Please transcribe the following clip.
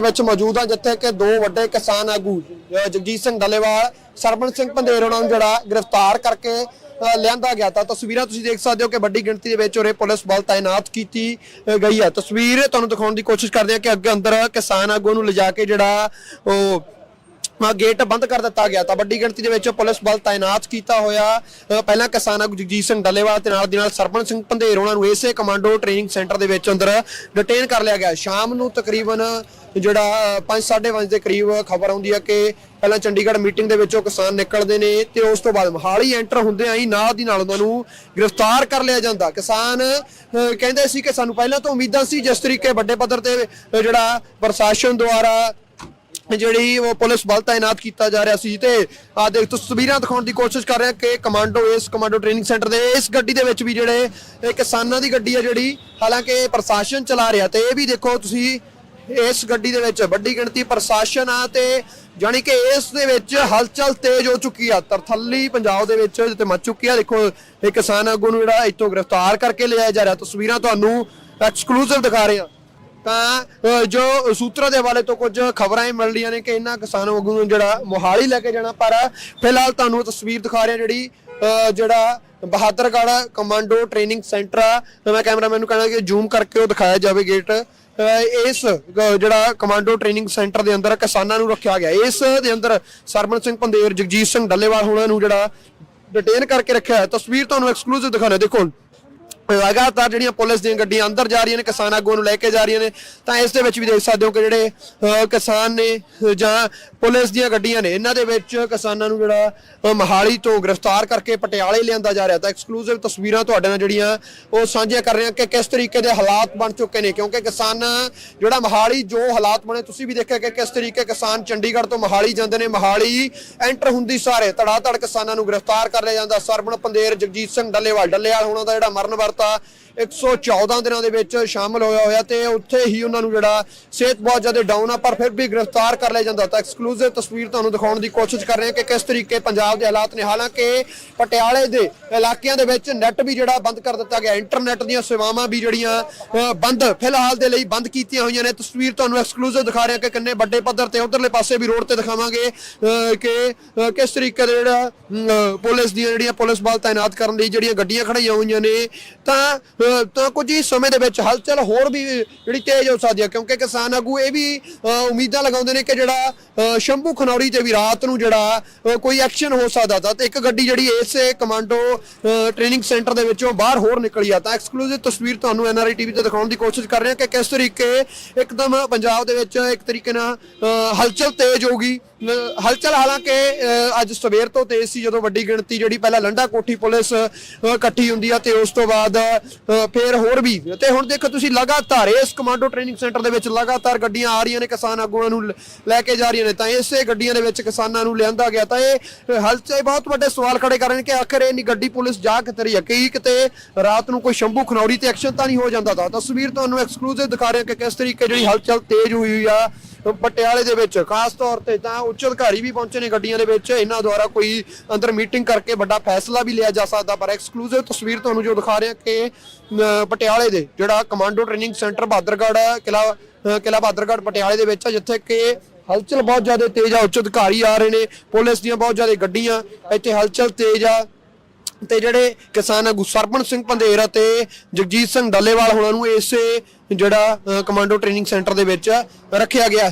ਵਿੱਚ ਮੌਜੂਦ ਆ ਜਿੱਥੇ ਕਿ ਦੋ ਵੱਡੇ ਕਿਸਾਨ ਆਗੂ ਜਗਜੀਤ ਸਿੰਘ ਡੱਲੇਵਾਲ ਸਰਬਨ ਸਿੰਘ ਪੰਧੇਰ ਉਹਨਾਂ ਨੂੰ ਜਿਹੜਾ ਗ੍ਰਿਫਤਾਰ ਕਰਕੇ ਲਿਆਂਦਾ ਗਿਆ ਤਾਂ ਤਸਵੀਰਾਂ ਤੁਸੀਂ ਦੇਖ ਸਕਦੇ ਹੋ ਕਿ ਵੱਡੀ ਗਿਣਤੀ ਦੇ ਵਿੱਚ ਉਰੇ ਪੁਲਿਸ ਬਲ ਤਾਇਨਾਤ ਕੀਤੀ ਗਈ ਹੈ। ਤਸਵੀਰ ਤੁਹਾਨੂੰ ਦਿਖਾਉਣ ਦੀ ਕੋਸ਼ਿਸ਼ ਕਰਦੇ ਹਾਂ ਕਿ ਅੱਗੇ ਅੰਦਰ ਕਿਸਾਨ ਆਗੂ ਨੂੰ ਲਿਜਾ ਕੇ ਜਿਹੜਾ ਉਹ ਗੇਟ ਬੰਦ ਕਰ ਦਿੱਤਾ ਗਿਆ ਤਾਂ ਵੱਡੀ ਗਿਣਤੀ ਦੇ ਵਿੱਚ ਪੁਲਿਸ ਬਲ ਤਾਇਨਾਤ ਕੀਤਾ ਹੋਇਆ ਪਹਿਲਾਂ ਕਿਸਾਨ ਆਗੂ ਜਗਜੀਤ ਸਿੰਘ ਡੱਲੇਵਾਲ ਤੇ ਨਾਲ ਦੀ ਨਾਲ ਸਰਪੰਚ ਸਿੰਘ ਪੰਧੇਰ ਉਹਨਾਂ ਨੂੰ ਇਸੇ ਕਮਾਂਡੋ ਟ੍ਰੇਨਿੰਗ ਸੈਂਟਰ ਦੇ ਵਿੱਚ ਅੰਦਰ ਡਿਟੇਨ ਕਰ ਲਿਆ ਗਿਆ। ਸ਼ਾਮ ਨੂੰ ਤਕਰੀਬਨ ਜਿਹੜਾ 5:30 ਦੇ ਕਰੀਬ ਖਬਰ ਆਉਂਦੀ ਹੈ ਕਿ ਪਹਿਲਾਂ ਚੰਡੀਗੜ੍ਹ ਮੀਟਿੰਗ ਦੇ ਵਿੱਚੋਂ ਕਿਸਾਨ ਨਿਕਲਦੇ ਨੇ ਤੇ ਉਸ ਤੋਂ ਬਾਅਦ ਮਹਾਲੀ ਐਂਟਰ ਹੁੰਦਿਆਂ ਹੀ ਨਾਲ ਦੀ ਨਾਲ ਉਹਨਾਂ ਨੂੰ ਗ੍ਰਿਫਤਾਰ ਕਰ ਲਿਆ ਜਾਂਦਾ। ਕਿਸਾਨ ਕਹਿੰਦੇ ਸੀ ਕਿ ਸਾਨੂੰ ਪਹਿਲਾਂ ਤੋਂ ਉਮੀਦਾਂ ਸੀ ਜਿਸ ਤਰੀਕੇ ਵੱਡੇ ਪੱਧਰ ਤੇ ਜਿਹੜਾ ਪ੍ਰਸ਼ਾਸਨ ਦੁਆਰਾ ਜਿਹੜੀ ਉਹ ਪੁਲਿਸ ਬਲ ਤਾਇਨਾਤ ਕੀਤਾ ਜਾ ਰਿਹਾ ਸੀ ਤੇ ਆ ਦੇਖ ਤਸਵੀਰਾਂ ਦਿਖਾਉਣ ਦੀ ਕੋਸ਼ਿਸ਼ ਕਰ ਰਿਹਾ ਕਿ ਕਮਾਂਡੋ, ਇਸ ਕਮਾਂਡੋ ਟ੍ਰੇਨਿੰਗ ਸੈਂਟਰ ਦੇ ਇਸ ਗੱਡੀ ਦੇ ਵਿੱਚ ਵੀ ਜਿਹੜੇ ਕਿਸਾਨਾਂ ਦੀ ਗੱਡੀ ਹੈ ਜਿਹੜੀ, ਹਾਲਾਂਕਿ ਪ੍ਰਸ਼ਾਸਨ ਚਲਾ ਰਿਹਾ ਤੇ ਇਹ ਵੀ ਦੇਖੋ ਤੁਸੀਂ ਇਸ ਗੱਡੀ ਦੇ ਵਿੱਚ ਵੱਡੀ ਗਿਣਤੀ ਪ੍ਰਸ਼ਾਸਨ ਆ ਤੇ ਜਾਣੀ ਕਿ ਇਸ ਦੇ ਵਿੱਚ ਹਲਚਲ ਤੇਜ਼ ਹੋ ਚੁੱਕੀ ਆ। ਤਰਥੱਲੀ ਪੰਜਾਬ ਦੇ ਵਿੱਚ ਜਿੱਥੇ ਮਚ ਚੁੱਕੀ ਆ, ਦੇਖੋ, ਇਹ ਕਿਸਾਨ ਆਗੂ ਨੂੰ ਜਿਹੜਾ ਇੱਥੋਂ ਗ੍ਰਿਫਤਾਰ ਕਰਕੇ ਲਿਆਇਆ ਜਾ ਰਿਹਾ। ਤਸਵੀਰਾਂ ਤੁਹਾਨੂੰ ਐਕਸਕਲੂਸਿਵ ਦਿਖਾ ਰਹੇ ਆ ਤਾਂ ਜੋ ਸੂਤਰਾਂ ਦੇ ਹਵਾਲੇ ਤੋਂ ਕੁਝ ਖਬਰਾਂ ਹੀ ਮਿਲ ਰਹੀਆਂ ਨੇ ਕਿ ਇਹਨਾਂ ਕਿਸਾਨ ਆਗੂ ਨੂੰ ਜਿਹੜਾ ਮੋਹਾਲੀ ਲੈ ਕੇ ਜਾਣਾ, ਪਰ ਫਿਲਹਾਲ ਤੁਹਾਨੂੰ ਤਸਵੀਰ ਦਿਖਾ ਰਿਹਾ ਜਿਹੜੀ ਜਿਹੜਾ ਬਹਾਦਰਗੜ੍ਹ ਕਮਾਂਡੋ ਟ੍ਰੇਨਿੰਗ ਸੈਂਟਰ ਆ। ਮੈਂ ਕੈਮਰਾਮੈਨ ਨੂੰ ਕਹਿਣਾ ਕਿ ਜ਼ੂਮ ਕਰਕੇ ਉਹ ਦਿਖਾਇਆ ਜਾਵੇ ਗੇਟ। ਅ, ਇਸ ਅ, ਜਿਹੜਾ ਕਮਾਂਡੋ ਟ੍ਰੇਨਿੰਗ ਸੈਂਟਰ ਦੇ ਅੰਦਰ ਕਿਸਾਨਾਂ ਨੂੰ ਰੱਖਿਆ ਗਿਆ। ਇਸ ਦੇ ਅੰਦਰ ਸਰਮਨ ਸਿੰਘ ਪੰਦੇਰ ਜਗਜੀਤ ਸਿੰਘ ਡੱਲੇਵਾਲ ਹੋਣਾ ਨੂੰ ਜਿਹੜਾ ਡਿਟੇਨ ਕਰਕੇ ਰੱਖਿਆ ਹੈ। ਤਸਵੀਰ ਤੁਹਾਨੂੰ ਐਕਸਕਲੂਸਿਵ ਦਿਖਾਣਾ ਦੇਖੋ ਲਗਾਤਾਰ ਜਿਹੜੀਆਂ ਪੁਲਿਸ ਦੀਆਂ ਗੱਡੀਆਂ ਅੰਦਰ ਜਾ ਰਹੀਆਂ ਨੇ ਕਿਸਾਨ ਆਗੂਆਂ ਨੂੰ ਲੈ ਕੇ ਜਾ ਰਹੀਆਂ ਨੇ ਤਾਂ ਇਸ ਦੇ ਵਿੱਚ ਵੀ ਦੇਖ ਸਕਦੇ ਹੋ ਕਿ ਜਿਹੜੇ ਕਿਸਾਨ ਨੇ ਜਾਂ ਪੁਲਿਸ ਦੀਆਂ ਗੱਡੀਆਂ ਨੇ ਇਹਨਾਂ ਦੇ ਵਿੱਚ ਕਿਸਾਨਾਂ ਨੂੰ ਜਿਹੜਾ ਅਹ, ਮਹਾਲੀ ਤੋਂ ਗ੍ਰਿਫਤਾਰ ਕਰਕੇ ਪਟਿਆਲੇ ਲਿਆਂਦਾ ਜਾ ਰਿਹਾ। ਤਾਂ ਐਕਸਕਲੂਸਿਵ ਤਸਵੀਰਾਂ ਤੁਹਾਡੇ ਨਾਲ ਜਿਹੜੀਆਂ ਉਹ ਸਾਂਝੀਆਂ ਕਰ ਰਹੇ ਹਾਂ ਕਿ ਕਿਸ ਤਰੀਕੇ ਦੇ ਹਾਲਾਤ ਬਣ ਚੁੱਕੇ ਨੇ ਕਿਉਂਕਿ ਕਿਸਾਨ ਜਿਹੜਾ ਮਹਾਲੀ ਜੋ ਹਾਲਾਤ ਬਣੇ ਤੁਸੀਂ ਵੀ ਦੇਖਿਆ ਕਿ ਕਿਸ ਤਰੀਕੇ ਕਿਸਾਨ ਚੰਡੀਗੜ੍ਹ ਤੋਂ ਮਹਾਲੀ ਜਾਂਦੇ ਨੇ ਮਹਾਲੀ ਐਂਟਰ ਹੁੰਦੀ ਸਾਰੇ ਧੜਾ ਧੜ ਕਿਸਾਨਾਂ ਨੂੰ ਗ੍ਰਿਫਤਾਰ ਕਰ ਲਿਆ ਜਾਂਦਾ। ਸਰਬਣ ਪੰਦੇਰ ਜਗਜੀਤ ਸਿੰਘ ਡੱਲੇਵਾਲ ਡੱਲੇਵਾਲ ਹੋਣਾ ਦਾ ਜਿਹੜਾ ਮਰਨ ਵਰਤ সতর্কতা 114 ਦਿਨਾਂ ਦੇ ਵਿੱਚ ਸ਼ਾਮਲ ਹੋਇਆ ਹੋਇਆ ਤੇ ਉੱਥੇ ਹੀ ਉਹਨਾਂ ਨੂੰ ਜਿਹੜਾ ਸਿਹਤ ਬਹੁਤ ਜ਼ਿਆਦਾ ਡਾਊਨ ਆ, ਪਰ ਫਿਰ ਵੀ ਗ੍ਰਿਫਤਾਰ ਕਰ ਲਿਆ ਜਾਂਦਾ। ਤਾਂ ਐਕਸਕਲੂਸਿਵ ਤਸਵੀਰ ਤੁਹਾਨੂੰ ਦਿਖਾਉਣ ਦੀ ਕੋਸ਼ਿਸ਼ ਕਰ ਰਹੇ ਹਾਂ ਕਿ ਕਿਸ ਤਰੀਕੇ ਪੰਜਾਬ ਦੇ ਹਾਲਾਤ ਨੇ। ਹਾਲਾਂਕਿ ਪਟਿਆਲੇ ਦੇ ਇਲਾਕਿਆਂ ਦੇ ਵਿੱਚ ਨੈਟ ਵੀ ਜਿਹੜਾ ਬੰਦ ਕਰ ਦਿੱਤਾ ਗਿਆ। ਇੰਟਰਨੈਟ ਦੀਆਂ ਸੇਵਾਵਾਂ ਵੀ ਜਿਹੜੀਆਂ ਬੰਦ ਫਿਲਹਾਲ ਦੇ ਲਈ ਬੰਦ ਕੀਤੀਆਂ ਹੋਈਆਂ ਨੇ। ਤਸਵੀਰ ਤੁਹਾਨੂੰ ਐਕਸਕਲੂਸਿਵ ਦਿਖਾ ਰਹੇ ਹਾਂ ਕਿ ਕਿੰਨੇ ਵੱਡੇ ਪੱਧਰ ਤੇ ਉਧਰਲੇ ਪਾਸੇ ਵੀ ਰੋਡ ਤੇ ਦਿਖਾਵਾਂਗੇ ਕਿ ਕਿਸ ਤਰੀਕੇ ਦੇ ਜਿਹੜਾ ਪੁਲਿਸ ਦੀਆਂ ਜਿਹੜੀਆਂ ਪੁਲਿਸ ਬਲ ਤਾਇਨਾਤ ਕਰਨ ਲਈ ਜਿਹੜੀਆਂ ਗੱਡੀਆਂ ਖੜਾਈਆਂ ਹੋਈਆਂ ਨੇ। ਤਾਂ ਤਾਂ ਕੁਝ ਹੀ ਸਮੇਂ ਦੇ ਵਿੱਚ ਹਲਚਲ ਹੋਰ ਵੀ, ਜਿਹੜੀ ਤੇਜ਼ ਹੋ ਸਕਦੀ ਹੈ, ਕਿਉਂਕਿ ਕਿਸਾਨ ਆਗੂ ਇਹ ਵੀ ਉਮੀਦਾਂ ਲਗਾਉਂਦੇ ਨੇ ਕਿ ਜਿਹੜਾ ਸ਼ੰਭੂ ਖਨੌਰੀ ਤੇ ਵੀ ਰਾਤ ਨੂੰ ਜਿਹੜਾ ਕੋਈ ਐਕਸ਼ਨ ਹੋ ਸਕਦਾ ਤਾਂ ਤੇ ਇੱਕ ਗੱਡੀ ਜਿਹੜੀ ਇਸੇ ਕਮਾਂਡੋ ਟ੍ਰੇਨਿੰਗ ਸੈਂਟਰ ਦੇ ਵਿੱਚੋਂ ਬਾਹਰ ਹੋਰ ਨਿਕਲੀ ਆ। ਤਾਂ ਐਕਸਕਲੂਸਿਵ ਤਸਵੀਰ ਤੁਹਾਨੂੰ ਐਨਆਰਆਈ ਟੀਵੀ ਤੇ ਦਿਖਾਉਣ ਦੀ ਕੋਸ਼ਿਸ਼ ਕਰ ਰਹੇ ਹਾਂ ਕਿ ਕਿਸ ਤਰੀਕੇ ਇੱਕਦਮ ਪੰਜਾਬ ਦੇ ਵਿੱਚ ਇੱਕ ਤਰੀਕੇ ਨਾਲ ਹਲਚਲ ਤੇਜ਼ ਹੋ ਗਈ ਹਲਚਲ ਹਾਲਾਂਕਿ ਅੱਜ ਸਵੇਰ ਤੋਂ ਤੇਜ਼ ਸੀ, ਜਦੋਂ ਵੱਡੀ ਗਿਣਤੀ ਜਿਹੜੀ ਪਹਿਲਾਂ ਲੰਡਾ ਕੋਠੀ ਪੁਲਿਸ ਇਕੱਠੀ ਹੁੰਦੀ ਆ ਤੇ ਉਸ ਤੋਂ ਬਾਅਦ ਫੇਰ ਹੋਰ ਵੀ। ਤੇ ਹੁਣ ਦੇਖੋ ਤੁਸੀਂ ਲਗਾਤਾਰ ਇਸ ਕਮਾਂਡੋ ਟ੍ਰੇਨਿੰਗ ਸੈਂਟਰ ਦੇ ਵਿੱਚ ਲਗਾਤਾਰ ਗੱਡੀਆਂ ਆ ਰਹੀਆਂ ਨੇ ਕਿਸਾਨ ਆਗੂਆਂ ਨੂੰ ਲੈ ਕੇ ਜਾ ਰਹੀਆਂ ਨੇ। ਤਾਂ ਇਸੇ ਗੱਡੀਆਂ ਦੇ ਵਿੱਚ ਕਿਸਾਨਾਂ ਨੂੰ ਲਿਆਂਦਾ ਗਿਆ। ਤਾਂ ਇਹ ਅ, ਹਲਚਲ ਬਹੁਤ ਵੱਡੇ ਸਵਾਲ ਖੜੇ ਕਰ ਰਹੇ ਨੇ ਕਿ ਆਖਰ ਇਹ ਨਹੀਂ ਗੱਡੀ ਪੁਲਿਸ ਜਾ ਕਿੱਥੇ ਰਹੀ ਹੈ? ਕੀ ਕਿਤੇ ਰਾਤ ਨੂੰ ਕੋਈ ਸ਼ੰਭੂ ਖਨੌਰੀ ਤੇ ਐਕਸ਼ਨ ਤਾਂ ਨਹੀਂ ਹੋ ਜਾਂਦਾ? ਤਾਂ ਤਸਵੀਰ ਤੁਹਾਨੂੰ ਐਕਸਕਲੂਸਿਵ ਦਿਖਾ ਰਹੇ ਹਾਂ ਕਿ ਕਿਸ ਤਰੀਕੇ ਜਿਹੜੀ ਹਲਚਲ ਤੇਜ਼ ਹੋਈ ਹੋਈ ਆ। ਪਟਿਆਲੇ ਦੇ ਵਿੱਚ। ਖਾਸ ਤੌਰ ਤੇ ਤਾਂ ਉੱਚ ਅਧਿਕਾਰੀ ਵੀ ਪਹੁੰਚੇ ਨੇ ਗੱਡੀਆਂ ਦੇ ਵਿੱਚ। ਇਹਨਾਂ ਦੁਆਰਾ ਕੋਈ ਅੰਦਰ ਮੀਟਿੰਗ ਕਰਕੇ ਵੱਡਾ ਫੈਸਲਾ ਵੀ ਲਿਆ ਜਾ ਸਕਦਾ ਪਰ ਐਕਸਕਲੂਸਿਵ ਤਸਵੀਰ ਤੁਹਾਨੂੰ ਜੋ ਦਿਖਾ ਰਿਹਾ ਕਿ ਪਟਿਆਲੇ ਦੇ ਜਿਹੜਾ ਕਮਾਂਡੋ ਟ੍ਰੇਨਿੰਗ ਸੈਂਟਰ ਬਹਾਦਰਗੜ੍ਹ ਕਿਲਾ ਅਹ, ਕਿਲਾ ਬਹਾਦਰਗੜ੍ਹ ਪਟਿਆਲੇ ਦੇ ਵਿੱਚ ਆ ਜਿੱਥੇ ਕਿ ਹਲਚਲ ਬਹੁਤ ਜ਼ਿਆਦਾ ਤੇਜ਼ ਆ ਉੱਚ ਅਧਿਕਾਰੀ ਆ ਰਹੇ ਨੇ ਪੁਲਿਸ ਦੀਆਂ ਬਹੁਤ ਜ਼ਿਆਦਾ ਗੱਡੀਆਂ ਇੱਥੇ ਹਲਚਲ ਤੇਜ਼ ਆ। ਤੇ ਜਿਹੜੇ ਕਿਸਾਨ ਆਗੂ ਸਰਪਣ ਸਿੰਘ ਪੰਧੇਰ ਅਤੇ ਜਗਜੀਤ ਸਿੰਘ ਡੱਲੇਵਾਲ ਹੋਣਾ ਨੂੰ ਇਸੇ ਜਿਹੜਾ ਕਮਾਂਡੋ ਟ੍ਰੇਨਿੰਗ ਸੈਂਟਰ ਦੇ ਵਿੱਚ ਰੱਖਿਆ ਗਿਆ